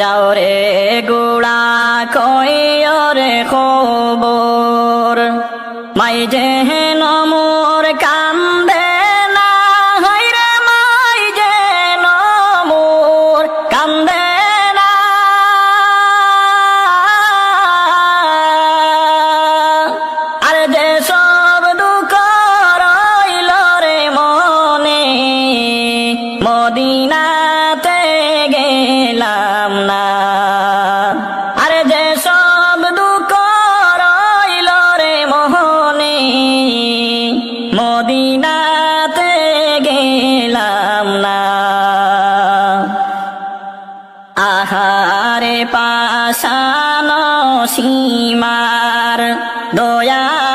যাও রে গুড়া কই রে খবর। মাই যে নমোর আর যে সব রে মোহনে মদিনাতে গেলাম না। আহারে পাশানো সীমার দয়া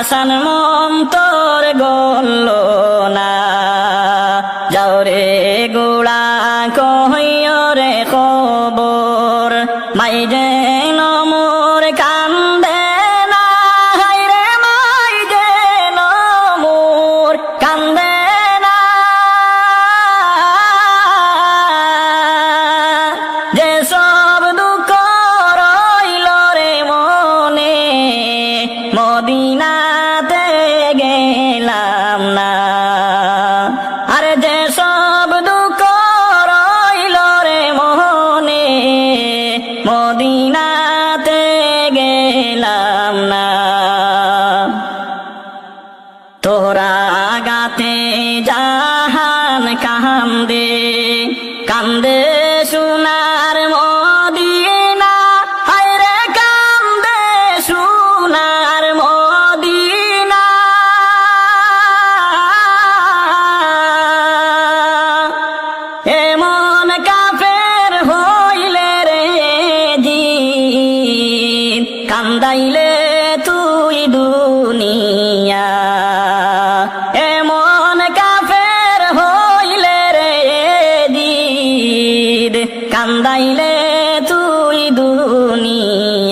পাশান মন তোর গল্ল না। যাও রে গোড়া মদিনাতে গেলাম না। আর যে সব দুঃখ রইল রে মনে মদিনাতে গেলাম না। তোরা গাতে জাহান কান্দে কান্দে কান্দাইলে তুই দুনিয়া। এমন কাফের হইলে রে দিদ কান্দাইলে তুই দুনিয়া।